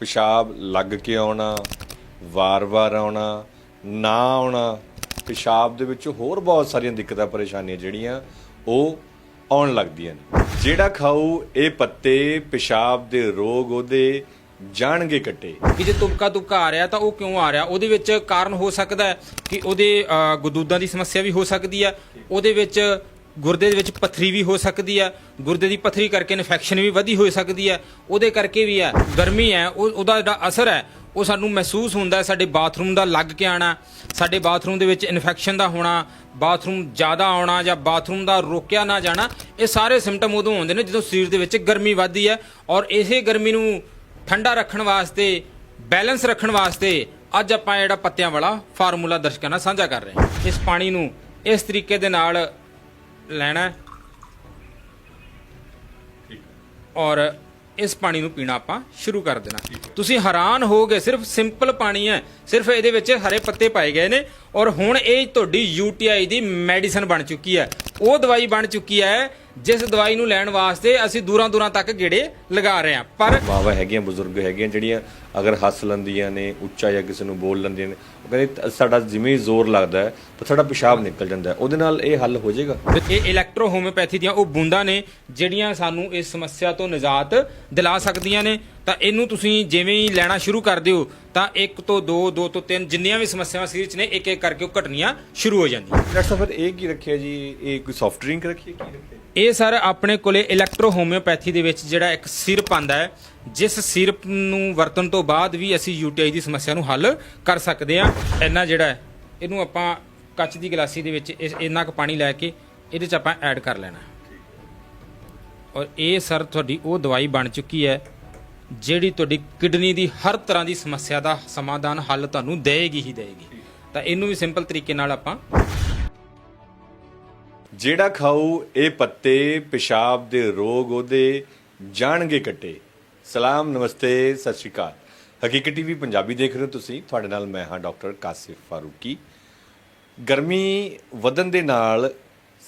ਪਿਸ਼ਾਬ ਲੱਗ ਕੇ ਆਉਣਾ ਵਾਰ-ਵਾਰ ਆਉਣਾ ਨਾ ਆਉਣਾ ਪਿਸ਼ਾਬ ਦੇ ਵਿੱਚ ਹੋਰ ਬਹੁਤ ਸਾਰੀਆਂ ਦਿੱਕਤਾਂ ਪਰੇਸ਼ਾਨੀਆਂ ਜਿਹੜੀਆਂ ਉਹ ਆਉਣ ਲੱਗਦੀਆਂ ਨੇ। ਜਿਹੜਾ ਖਾਊ ਇਹ ਪੱਤੇ ਪਿਸ਼ਾਬ ਦੇ ਰੋਗ ਉਹਦੇ ਜਾਣਗੇ ਕੱਟੇ। ਕਿ ਜੇ ਤੁਪਕਾ ਤੁਪਕਾ ਆ ਰਿਹਾ ਤਾਂ ਉਹ ਕਿਉਂ ਆ ਰਿਹਾ? ਉਹਦੇ ਵਿੱਚ ਕਾਰਨ ਹੋ ਸਕਦਾ ਹੈ ਕਿ ਉਹਦੇ ਅ, ਦੀ ਸਮੱਸਿਆ ਵੀ ਹੋ ਸਕਦੀ ਹੈ। ਉਹਦੇ ਵਿੱਚ ਗੁਰਦੇ ਦੇ ਵਿੱਚ ਪਥਰੀ ਵੀ ਹੋ ਸਕਦੀ ਹੈ ਗੁਰਦੇ ਦੀ ਪਥਰੀ ਕਰਕੇ ਇਨਫੈਕਸ਼ਨ ਵੀ ਵਧੀ ਹੋ ਸਕਦੀ ਹੈ ਉਹਦੇ ਕਰਕੇ ਵੀ ਹੈ ਗਰਮੀ ਹੈ ਉਹ, ਉਹਦਾ ਜਿਹੜਾ ਅਸਰ ਹੈ ਉਹ ਸਾਨੂੰ ਮਹਿਸੂਸ ਹੁੰਦਾ ਸਾਡੇ ਬਾਥਰੂਮ ਦਾ ਲੱਗ ਕੇ ਆਣਾ ਸਾਡੇ ਬਾਥਰੂਮ ਦੇ ਵਿੱਚ ਇਨਫੈਕਸ਼ਨ ਦਾ ਹੋਣਾ, ਬਾਥਰੂਮ ਜ਼ਿਆਦਾ ਆਉਣਾ ਜਾਂ ਬਾਥਰੂਮ ਦਾ ਰੋਕਿਆ ਨਾ ਜਾਣਾ, ਇਹ ਸਾਰੇ ਸਿੰਪਟਮ ਉਦੋਂ ਹੁੰਦੇ ਨੇ ਜਦੋਂ ਸਰੀਰ ਦੇ ਵਿੱਚ ਗਰਮੀ ਵੱਧਦੀ ਹੈ ਔਰ ਇਸੇ ਗਰਮੀ ਨੂੰ ਠੰਡਾ ਰੱਖਣ ਵਾਸਤੇ ਬੈਲੈਂਸ ਰੱਖਣ ਵਾਸਤੇ ਅੱਜ ਆਪਾਂ ਜਿਹੜਾ ਪੱਤਿਆਂ ਵਾਲਾ ਫਾਰਮੂਲਾ ਦਰਸ਼ਕਾਂ ਨਾਲ ਸਾਂਝਾ ਕਰ ਰਹੇ ਹਾਂ। ਇਸ ਪਾਣੀ ਨੂੰ ਇਸ ਤਰੀਕੇ ਦੇ ਨਾਲ ਲੈਣਾ ਹੈ। ਔਰ ਇਸ ਪਾਣੀ ਨੂੰ ਪੀਣਾ ਆਪਾਂ ਸ਼ੁਰੂ ਕਰ ਦੇਣਾ। ਤੁਸੀਂ ਹੈਰਾਨ ਹੋਗੇ ਸਿਰਫ ਸਿੰਪਲ ਪਾਣੀ ਹੈ। ਸਿਰਫ ਇਹਦੇ ਵਿੱਚ ਹਰੇ ਪੱਤੇ ਪਾਏ ਗਏ ਨੇ। ਔਰ ਹੁਣ ਇਹ ਤੁਹਾਡੀ ਯੂਟੀਆਈ ਦੀ ਮੈਡੀਸਨ ਬਣ ਚੁੱਕੀ ਹੈ। ਉਹ ਦਵਾਈ ਬਣ ਚੁੱਕੀ ਹੈ ਜਿਸ ਦਵਾਈ ਨੂੰ ਲੈਣ ਵਾਸਤੇ ਅਸੀਂ ਦੂਰਾਂ ਦੂਰਾਂ ਤੱਕ ਗੇੜੇ ਲਗਾ ਰਹੇ ਹਾਂ। ਪਰ ਮਾਵਾਂ ਹੈਗੀਆਂ ਬਜ਼ੁਰਗ ਹੈਗੀਆਂ ਜਿਹੜੀਆਂ ਅਗਰ ਹੱਸ ਲੈਂਦੀਆਂ ਨੇ ਉੱਚਾ ਜਾਂ ਕਿਸੇ ਨੂੰ ਬੋਲ ਲੈਂਦੀਆਂ ਨੇ ਉਹ ਕਹਿੰਦੇ ਸਾਡਾ ਜਿਵੇਂ ਜ਼ੋਰ ਲੱਗਦਾ ਹੈ ਤਾਂ ਸਾਡਾ ਪਿਸ਼ਾਬ ਨਿਕਲ ਜਾਂਦਾ ਹੈ। ਉਹਦੇ ਨਾਲ ਇਹ ਹੱਲ ਹੋ ਜਾਏਗਾ? ਇਹ ਇਲੈਕਟ੍ਰੋ ਹੋਮਿਓਪੈਥੀ ਦੀਆਂ ਉਹ ਬੂੰਦਾਂ ਨੇ ਜਿਹੜੀਆਂ ਸਾਨੂੰ ਇਸ ਸਮੱਸਿਆ ਤੋਂ ਨਿਜਾਤ ਦਿਲਾ ਸਕਦੀਆਂ ਨੇ। ਤਾਂ ਇਹਨੂੰ ਤੁਸੀਂ ਜਿਵੇਂ ਹੀ ਲੈਣਾ ਸ਼ੁਰੂ ਕਰ ਦਿਓ ਤਾਂ 1 ਤੋਂ 2 2 ਤੋਂ 3 ਜਿੰਨੀਆਂ ਵੀ ਸਮੱਸਿਆਵਾਂ ਸਰੀਰ 'ਚ ਨੇ ਇੱਕ ਇੱਕ ਕਰਕੇ ਉਹ ਘਟਣੀਆਂ ਸ਼ੁਰੂ ਹੋ ਜਾਂਦੀਆਂ। ਡਾਕਟਰ ਸਾਹਿਬ ਫਿਰ ਇਹ ਕੀ ਰੱਖਿਆ ਜੀ? ਇਹ ਕੋਈ ਸੌਫਟ ਡਰਿੰਕ ਰੱਖੀ ਹੈ ਕੀ ਰੱਖਿਆ? ਇਹ ਸਰ ਆਪਣੇ ਕੋਲੇ ਇਲੈਕਟ੍ਰੋ ਹੋਮਿਓਪੈਥੀ ਦੇ ਵਿੱਚ ਜਿਹੜਾ ਇੱਕ ਸਿਰਪ ਆਂਦਾ ਹੈ ਜਿਸ ਸਿਰਪ ਨੂੰ ਵਰਤਣ ਤੋਂ ਬਾਅਦ ਵੀ ਅਸੀਂ ਯੂਟੀਆਈ ਦੀ ਸਮੱਸਿਆ ਨੂੰ ਹੱਲ ਕਰ ਸਕਦੇ ਹਾਂ। ਇੰਨਾ ਜਿਹੜਾ ਹੈ ਇਹਨੂੰ ਆਪਾਂ ਕੱਚ ਦੀ ਗਲਾਸੀ ਦੇ ਵਿੱਚ ਇੰਨਾ ਕੁ ਪਾਣੀ ਲੈ ਕੇ ਇਹਦੇ 'ਚ ਆਪਾਂ ਐਡ ਕਰ ਲੈਣਾ। ਔਰ ਇਹ ਸਰ ਤੁਹਾਡੀ ਉਹ ਦਵਾਈ ਬਣ ਚੁੱਕੀ ਹੈ ਜਿਹੜੀ ਤੁਹਾਡੀ ਕਿਡਨੀ ਦੀ ਹਰ ਤਰ੍ਹਾਂ ਦੀ ਸਮੱਸਿਆ ਦਾ ਸਮਾਧਾਨ ਹੱਲ ਤੁਹਾਨੂੰ ਦੇਏਗੀ ਹੀ ਦੇਏਗੀ। ਤਾਂ ਇਹਨੂੰ ਵੀ ਸਿੰਪਲ ਤਰੀਕੇ ਨਾਲ ਆਪਾਂ ਜਿਹੜਾ ਖਾਊ, ਇਹ ਪੱਤੇ, ਪਿਸ਼ਾਬ ਦੇ ਰੋਗ ਉਹਦੇ ਜਾਣਗੇ ਕੱਟੇ। ਸਲਾਮ, ਨਮਸਤੇ, ਸਤਿ ਸ਼੍ਰੀ ਅਕਾਲ। ਹਕੀਕਤ ਟੀਵੀ ਪੰਜਾਬੀ ਦੇਖ ਰਹੇ ਹੋ ਤੁਸੀਂ। ਤੁਹਾਡੇ ਨਾਲ ਮੈਂ ਹਾਂ ਡਾਕਟਰ ਕਾਸਿਫ ਫਾਰੂਕੀ। ਗਰਮੀ ਵਧਣ ਦੇ ਨਾਲ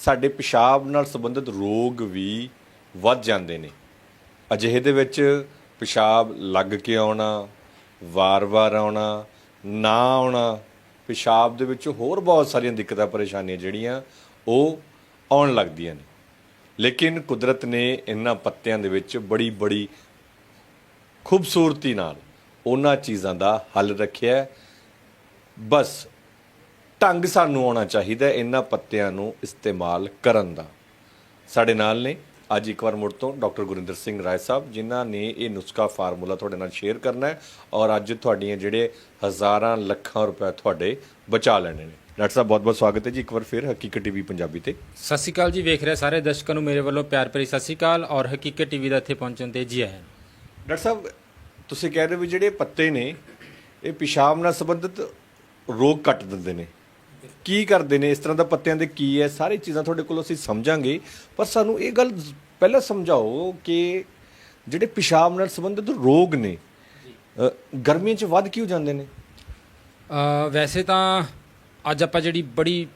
ਸਾਡੇ ਪਿਸ਼ਾਬ ਨਾਲ ਸੰਬੰਧਿਤ ਰੋਗ ਵੀ ਵੱਧ ਜਾਂਦੇ ਨੇ। ਅਜਿਹੇ ਦੇ ਵਿੱਚ ਪਿਸ਼ਾਬ ਲੱਗ ਕੇ ਆਉਣਾ ਵਾਰ-ਵਾਰ ਆਉਣਾ, ਨਾ ਆਉਣਾ, ਪਿਸ਼ਾਬ ਦੇ ਵਿੱਚ ਹੋਰ ਬਹੁਤ ਸਾਰੀਆਂ ਦਿੱਕਤਾਂ ਪਰੇਸ਼ਾਨੀਆਂ ਜਿਹੜੀਆਂ ਉਹ ਆਉਣ ਲੱਗਦੀਆਂ ਨੇ। ਲੇਕਿਨ ਕੁਦਰਤ ਨੇ ਇਹਨਾਂ ਪੱਤਿਆਂ ਦੇ ਵਿੱਚ ਬੜੀ ਬੜੀ ਖੂਬਸੂਰਤੀ ਨਾਲ ਉਹਨਾਂ ਚੀਜ਼ਾਂ ਦਾ ਹੱਲ ਰੱਖਿਆ ਬਸ ਢੰਗ ਸਾਨੂੰ ਆਉਣਾ ਚਾਹੀਦਾ ਇਹਨਾਂ ਪੱਤਿਆਂ ਨੂੰ ਇਸਤੇਮਾਲ ਕਰਨ ਦਾ। ਸਾਡੇ ਨਾਲ ਨੇ ਅੱਜ ਇੱਕ ਵਾਰ ਮੁੜ ਤੋਂ ਡਾਕਟਰ ਗੁਰਿੰਦਰ ਸਿੰਘ ਰਾਏ ਸਾਹਿਬ ਜਿਨ੍ਹਾਂ ਨੇ ਇਹ ਨੁਸਖਾ ਫਾਰਮੂਲਾ ਤੁਹਾਡੇ ਨਾਲ ਸ਼ੇਅਰ ਕਰਨਾ ਹੈ ਔਰ ਅੱਜ ਤੁਹਾਡੀਆਂ ਜਿਹੜੇ ਹਜ਼ਾਰਾਂ ਲੱਖਾਂ ਰੁਪਏ ਤੁਹਾਡੇ ਬਚਾ ਲੈਣੇ ਨੇ। ਡਾਕਟਰ ਸਾਹਿਬ ਬਹੁਤ ਬਹੁਤ ਸਵਾਗਤ ਹੈ ਜੀ। ਇੱਕ ਵਾਰ ਫਿਰ ਹਕੀਕਤ ਟੀਵੀ ਪੰਜਾਬੀ ਤੇ। ਸਤਿ ਸ਼੍ਰੀ ਅਕਾਲ ਜੀ ਵੇਖ ਰਹੇ ਸਾਰੇ ਦਰਸ਼ਕਾਂ ਨੂੰ ਮੇਰੇ ਵੱਲੋਂ ਪਿਆਰ ਭਰੀ ਸਤਿ ਸ਼੍ਰੀ ਅਕਾਲ ਔਰ ਹਕੀਕਤ ਟੀਵੀ ਦਾ ਇੱਥੇ ਪਹੁੰਚਣ ਤੇ ਜੀ ਆਇਆਂ। ਡਾਕਟਰ ਸਾਹਿਬ ਤੁਸੀਂ ਕਹਿ ਰਹੇ ਹੋ ਵੀ ਜਿਹੜੇ ਪੱਤੇ ਨੇ ਇਹ ਪਿਸ਼ਾਬ ਨਾਲ ਸੰਬੰਧਿਤ ਰੋਗ ਕੱਟ ਦਿੰਦੇ ਨੇ। ਕੀ ਕਰਦੇ ਨੇ, ਇਸ ਤਰ੍ਹਾਂ ਦਾ ਪੱਤਿਆਂ ਦੇ ਕੀ ਹੈ, ਸਾਰੀ ਚੀਜ਼ਾਂ ਤੁਹਾਡੇ ਕੋਲੋਂ ਅਸੀਂ ਸਮਝਾਂਗੇ। ਪਰ ਸਾਨੂੰ ਇਹ ਗੱਲ ਪਹਿਲਾਂ ਸਮਝਾਓ ਕਿ ਜਿਹੜੇ ਪਿਸ਼ਾਬ ਨਾਲ ਸੰਬੰਧਿਤ ਰੋਗ ਨੇ ਗਰਮੀਆਂ 'ਚ ਵੱਧ ਕਿਉਂ ਜਾਂਦੇ ਨੇ? ਵੈਸੇ ਤਾਂ ਅੱਜ ਆਪਾਂ ਜਿਹੜੀ ਬੜੀ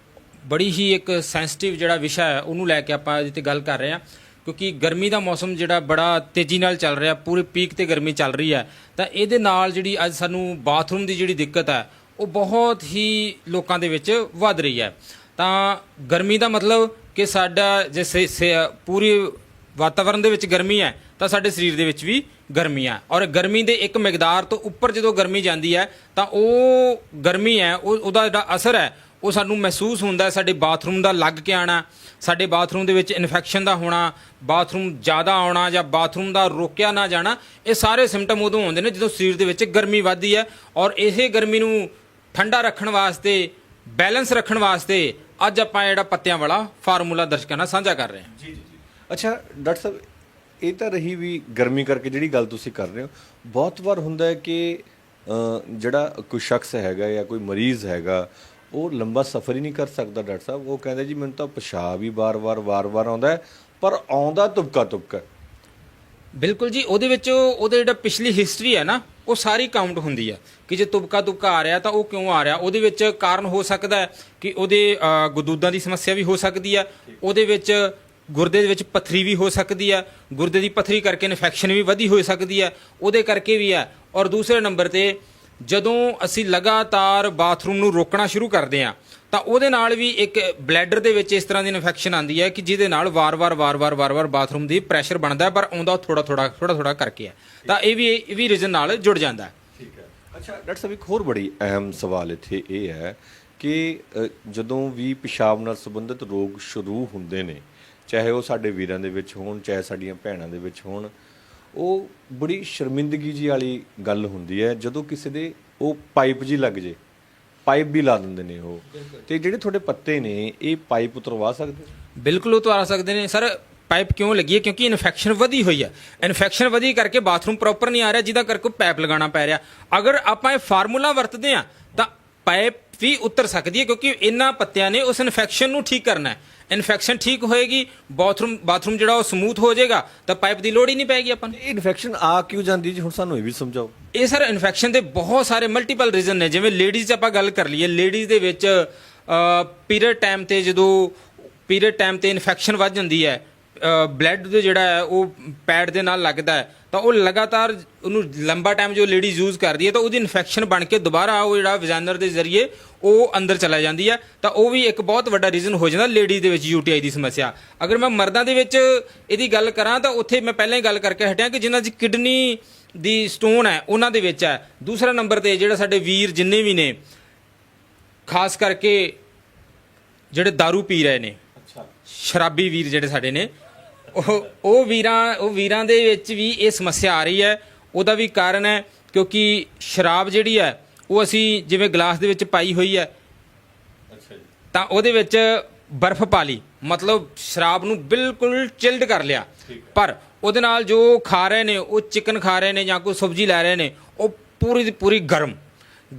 ਬੜੀ ਹੀ ਇੱਕ ਸੈਂਸਿਟਿਵ ਜਿਹੜਾ ਵਿਸ਼ਾ ਹੈ, ਉਹਨੂੰ ਲੈ ਕੇ ਆਪਾਂ ਇਹਦੇ ਤੇ ਗੱਲ ਕਰ ਰਹੇ ਹਾਂ। ਕਿਉਂਕਿ ਗਰਮੀ ਦਾ ਮੌਸਮ ਜਿਹੜਾ ਬੜਾ ਤੇਜ਼ੀ ਨਾਲ ਚੱਲ ਰਿਹਾ, ਪੂਰੇ ਪੀਕ ਤੇ ਗਰਮੀ ਚੱਲ ਰਹੀ ਹੈ। ਤਾਂ ਇਹਦੇ ਨਾਲ ਜਿਹੜੀ ਅੱਜ ਸਾਨੂੰ ਬਾਥਰੂਮ ਦੀ ਜਿਹੜੀ ਦਿੱਕਤ ਹੈ ਉਹ ਬਹੁਤ ਹੀ ਲੋਕਾਂ ਦੇ ਵਿੱਚ ਵੱਧ ਰਹੀ ਹੈ। ਤਾਂ ਗਰਮੀ ਦਾ ਮਤਲਬ ਕਿ ਸਾਡਾ ਜੇ ਸੇ- ਸੇ- ਪੂਰੀ ਵਾਤਾਵਰਣ ਦੇ ਵਿੱਚ ਗਰਮੀ ਹੈ, ਤਾਂ ਸਾਡੇ ਸਰੀਰ ਦੇ ਵਿੱਚ ਵੀ ਗਰਮੀ ਹੈ। ਔਰ ਗਰਮੀ ਦੇ ਇੱਕ ਮਿਕਦਾਰ ਤੋਂ ਉੱਪਰ ਜਦੋਂ ਗਰਮੀ ਜਾਂਦੀ ਹੈ, ਤਾਂ ਉਹ ਗਰਮੀ ਹੈ, ਉਹ, ਉਹਦਾ ਜਿਹੜਾ ਅਸਰ ਹੈ, ਉਹ ਸਾਨੂੰ ਮਹਿਸੂਸ ਹੁੰਦਾ ਸਾਡੇ ਬਾਥਰੂਮ ਦਾ ਲੱਗ ਕੇ ਆਣਾ ਸਾਡੇ ਬਾਥਰੂਮ ਦੇ ਵਿੱਚ ਇਨਫੈਕਸ਼ਨ ਦਾ ਹੋਣਾ, ਬਾਥਰੂਮ ਜ਼ਿਆਦਾ ਆਉਣਾ ਜਾਂ ਬਾਥਰੂਮ ਦਾ ਰੋਕਿਆ ਨਾ ਜਾਣਾ, ਇਹ ਸਾਰੇ ਸਿੰਪਟਮ ਉਦੋਂ ਹੁੰਦੇ ਨੇ ਜਦੋਂ ਸਰੀਰ ਦੇ ਵਿੱਚ ਗਰਮੀ ਵੱਧਦੀ ਹੈ। ਔਰ ਇਸੇ ਗਰਮੀ ਨੂੰ ਠੰਡਾ ਰੱਖਣ ਵਾਸਤੇ ਬੈਲੈਂਸ ਰੱਖਣ ਵਾਸਤੇ ਅੱਜ ਆਪਾਂ ਜਿਹੜਾ ਪੱਤਿਆਂ ਵਾਲਾ ਫਾਰਮੂਲਾ ਦਰਸ਼ਕਾਂ ਨਾਲ ਸਾਂਝਾ ਕਰ ਰਹੇ ਹਾਂ। ਜੀ ਜੀ ਅੱਛਾ ਡਾਕਟਰ ਸਾਹਿਬ ਇਹ ਤਾਂ ਰਹੀ ਵੀ ਗਰਮੀ ਕਰਕੇ ਜਿਹੜੀ ਗੱਲ ਤੁਸੀਂ ਕਰ ਰਹੇ ਹੋ। ਬਹੁਤ ਵਾਰ ਹੁੰਦਾ ਹੈ ਕਿ ਜਿਹੜਾ ਕੋਈ ਸ਼ਖਸ ਹੈਗਾ ਜਾਂ ਕੋਈ ਮਰੀਜ਼ ਹੈਗਾ ਉਹ ਲੰਬਾ ਸਫ਼ਰ ਹੀ ਨਹੀਂ ਕਰ ਸਕਦਾ ਡਾਕਟਰ ਸਾਹਿਬ। ਉਹ ਕਹਿੰਦੇ ਜੀ ਮੈਨੂੰ ਤਾਂ ਪਿਸ਼ਾਬ ਹੀ ਵਾਰ-ਵਾਰ ਵਾਰ-ਵਾਰ ਆਉਂਦਾ ਹੈ ਪਰ ਆਉਂਦਾ ਤੁਪਕਾ ਤੁਪਕਾ ਬਿਲਕੁਲ ਜੀ ਉਹਦੇ ਵਿੱਚ ਉਹਦੇ ਜਿਹੜਾ ਪਿਛਲੀ ਹਿਸਟਰੀ ਹੈ ਨਾ ਉਹ ਸਾਰੀ ਕਾਊਂਟ ਹੁੰਦੀ ਹੈ ਕਿ ਜੇ ਤੁਬਕਾ ਤੁਬਕਾ ਆ ਰਿਹਾ ਤਾਂ ਉਹ ਕਿਉਂ ਆ ਰਿਹਾ? ਉਹਦੇ ਵਿੱਚ ਕਾਰਨ ਹੋ ਸਕਦਾ ਹੈ ਕਿ ਉਹਦੇ ਅ, ਗਦੂਦਾਂ ਦੀ ਸਮੱਸਿਆ ਵੀ ਹੋ ਸਕਦੀ ਹੈ ਉਹਦੇ ਵਿੱਚ ਗੁਰਦੇ ਦੇ ਵਿੱਚ ਪਥਰੀ ਵੀ ਹੋ ਸਕਦੀ ਹੈ ਗੁਰਦੇ ਦੀ ਪਥਰੀ ਕਰਕੇ ਇਨਫੈਕਸ਼ਨ ਵੀ ਵਧੀ ਹੋ ਸਕਦੀ ਹੈ ਉਹਦੇ ਕਰਕੇ ਵੀ ਹੈ ਔਰ ਦੂਸਰੇ ਨੰਬਰ ਤੇ ਜਦੋਂ ਅਸੀਂ ਲਗਾਤਾਰ ਬਾਥਰੂਮ ਨੂੰ ਰੋਕਣਾ ਸ਼ੁਰੂ ਕਰਦੇ ਹਾਂ ਤਾਂ ਉਹਦੇ ਨਾਲ ਵੀ ਇੱਕ ਬਲੈਡਰ ਦੇ ਵਿੱਚ ਇਸ ਤਰ੍ਹਾਂ ਦੀ ਇਨਫੈਕਸ਼ਨ ਆਉਂਦੀ ਹੈ ਕਿ ਜਿਹਦੇ ਨਾਲ ਵਾਰ-ਵਾਰ ਵਾਰ-ਵਾਰ ਵਾਰ-ਵਾਰ ਬਾਥਰੂਮ ਦੀ ਪ੍ਰੈਸ਼ਰ ਬਣਦਾ ਪਰ ਆਉਂਦਾ ਥੋੜਾ ਥੋੜਾ ਥੋੜਾ ਥੋੜਾ ਕਰਕੇ ਹੈ। ਤਾਂ ਇਹ ਵੀ ਇਹ ਵੀ ਰੀਜ਼ਨ ਨਾਲ ਜੁੜ ਜਾਂਦਾ ਹੈ। ਠੀਕ ਹੈ। ਅੱਛਾ ਡਾਕਟਰ ਸਾਹਿਬ ਇੱਕ ਹੋਰ ਬੜੀ ਅਹਿਮ ਸਵਾਲ ਇੱਥੇ ਇਹ ਹੈ ਕਿ ਜਦੋਂ ਵੀ ਪਿਸ਼ਾਬ ਨਾਲ ਸੰਬੰਧਿਤ ਰੋਗ ਸ਼ੁਰੂ ਹੁੰਦੇ ਨੇ ਚਾਹੇ ਉਹ ਸਾਡੇ ਵੀਰਾਂ ਦੇ ਵਿੱਚ ਹੋਣ ਚਾਹੇ ਸਾਡੀਆਂ ਭੈਣਾਂ ਦੇ ਵਿੱਚ ਹੋਣ ਉਹ ਬੜੀ ਸ਼ਰਮਿੰਦਗੀ ਜੀ ਵਾਲੀ ਗੱਲ ਹੁੰਦੀ ਹੈ ਜਦੋਂ ਕਿਸੇ ਦੇ ਉਹ ਪਾਈਪ ਜੀ ਲੱਗ ਜੇ। ਪਾਈਪ ਵੀ ਲਾ ਦਿੰਦੇ ਨੇ ਉਹ। ਤੇ ਜਿਹੜੇ ਤੁਹਾਡੇ ਪੱਤੇ ਨੇ, ਇਹ ਪਾਈਪ ਉਤਰਵਾ ਸਕਦੇ ਬਿਲਕੁਲ ਉਤਾਰ ਸਕਦੇ ਨੇ। ਸਰ, ਪਾਈਪ ਕਿਉਂ ਲੱਗੀ ਹੈ? ਕਿਉਂਕਿ ਇਨਫੈਕਸ਼ਨ ਵਧੀ ਹੋਈ ਹੈ। ਇਨਫੈਕਸ਼ਨ ਵਧੀ ਕਰਕੇ ਬਾਥਰੂਮ ਪ੍ਰੋਪਰ ਨਹੀਂ ਆ ਰਿਹਾ, ਜਿਹਦਾ ਕਰਕੇ ਪਾਈਪ ਲਗਾਉਣਾ ਪੈ ਰਿਹਾ। ਅਗਰ ਆਪਾਂ ਇਹ ਫਾਰਮੂਲਾ ਵਰਤਦੇ ਆ ਤਾਂ ਪਾਈਪ ਵੀ ਉਤਰ ਸਕਦੀ ਹੈ ਕਿਉਂਕਿ ਇਹਨਾਂ ਪੱਤਿਆਂ ਨੇ ਉਸ ਇਨਫੈਕਸ਼ਨ ਨੂੰ ਠੀਕ ਕਰਨਾ ਹੈ। ਇਨਫੈਕਸ਼ਨ ਠੀਕ ਹੋਏਗੀ ਬਾਥਰੂਮ ਬਾਥਰੂਮ ਜਿਹੜਾ ਉਹ ਸਮੂਥ ਹੋ ਜਾਏਗਾ ਤਾਂ ਪਾਈਪ ਦੀ ਲੋੜ ਹੀ ਨਹੀਂ ਪੈਗੀ ਆਪਾਂ ਨੂੰ। ਇਹ ਇਨਫੈਕਸ਼ਨ ਆ ਕਿਉਂ ਜਾਂਦੀ ਜੀ? ਹੁਣ ਸਾਨੂੰ ਇਹ ਵੀ ਸਮਝਾਓ। ਇਹ ਸਰ ਇਨਫੈਕਸ਼ਨ ਦੇ ਬਹੁਤ ਸਾਰੇ ਮਲਟੀਪਲ ਰੀਜ਼ਨ ਨੇ। ਜਿਵੇਂ ਲੇਡੀਜ਼ 'ਚ ਆਪਾਂ ਗੱਲ ਕਰ ਲਈਏ ਲੇਡੀਜ਼ ਦੇ ਵਿੱਚ ਪੀਰੀਅਡ ਟਾਈਮ ਤੇ ਜਦੋਂ ਪੀਰੀਅਡ ਟਾਈਮ ਤੇ ਇਨਫੈਕਸ਼ਨ ਵੱਧ ਜਾਂਦੀ ਹੈ ਬਲੱਡ ਦੇ ਜਿਹੜਾ ਹੈ ਉਹ ਪੈਡ ਦੇ ਨਾਲ ਲੱਗਦਾ ਹੈ। ਤਾਂ ਉਹ ਲਗਾਤਾਰ ਉਹਨੂੰ ਲੰਬਾ ਟਾਈਮ ਜੋ ਲੇਡੀਜ਼ ਯੂਜ਼ ਕਰਦੀ ਹੈ ਤਾਂ ਉਹਦੀ ਇਨਫੈਕਸ਼ਨ ਬਣ ਕੇ ਦੁਬਾਰਾ ਉਹ ਜਿਹੜਾ ਵਜਾਨਰ ਦੇ ਜ਼ਰੀਏ ਉਹ ਅੰਦਰ ਚਲਾ ਜਾਂਦੀ ਹੈ। ਤਾਂ ਉਹ ਵੀ ਇੱਕ ਬਹੁਤ ਵੱਡਾ ਰੀਜ਼ਨ ਹੋ ਜਾਂਦਾ ਲੇਡੀਜ਼ ਦੇ ਵਿੱਚ ਯੂਟੀਆਈ ਦੀ ਸਮੱਸਿਆ। ਅਗਰ ਮੈਂ ਮਰਦਾਂ ਦੇ ਵਿੱਚ ਇਹਦੀ ਗੱਲ ਕਰਾਂ ਤਾਂ ਉੱਥੇ ਮੈਂ ਪਹਿਲਾਂ ਹੀ ਗੱਲ ਕਰਕੇ ਹਟਿਆ ਕਿ ਜਿਨ੍ਹਾਂ ਦੀ ਕਿਡਨੀ ਦੀ ਸਟੋਨ ਹੈ ਉਹਨਾਂ ਦੇ ਵਿੱਚ ਹੈ। ਦੂਸਰਾ ਨੰਬਰ ਤੇ ਜਿਹੜਾ ਸਾਡੇ ਵੀਰ ਜਿੰਨੇ ਵੀ ਨੇ ਖਾਸ ਕਰਕੇ ਜਿਹੜੇ दारू ਪੀ ਰਹੇ ਨੇ ਅੱਛਾ। ਸ਼ਰਾਬੀ ਵੀਰ ਜਿਹੜੇ ਸਾਡੇ ਨੇ ਉਹ ਉਹ ਵੀਰਾਂ ਉਹ ਵੀਰਾਂ ਦੇ ਵਿੱਚ ਵੀ ਇਹ ਸਮੱਸਿਆ ਆ ਰਹੀ ਹੈ। ਉਹਦਾ ਵੀ ਕਾਰਨ ਹੈ ਕਿਉਂਕਿ ਸ਼ਰਾਬ ਜਿਹੜੀ ਹੈ ਉਹ ਅਸੀਂ ਜਿਵੇਂ ਗਲਾਸ ਦੇ ਵਿੱਚ ਪਾਈ ਹੋਈ ਹੈ ਅੱਛਾ ਜੀ। ਤਾਂ ਉਹਦੇ ਵਿੱਚ ਬਰਫ਼ ਪਾ ਲਈ। ਮਤਲਬ ਸ਼ਰਾਬ ਨੂੰ ਬਿਲਕੁਲ ਚਿਲਡ ਕਰ ਲਿਆ। ਪਰ ਉਹਦੇ ਨਾਲ ਜੋ ਖਾ ਰਹੇ ਨੇ ਉਹ ਚਿਕਨ ਖਾ ਰਹੇ ਨੇ ਜਾਂ ਕੋਈ ਸਬਜ਼ੀ ਲੈ ਰਹੇ ਨੇ ਉਹ ਪੂਰੀ ਦੀ ਪੂਰੀ ਗਰਮ।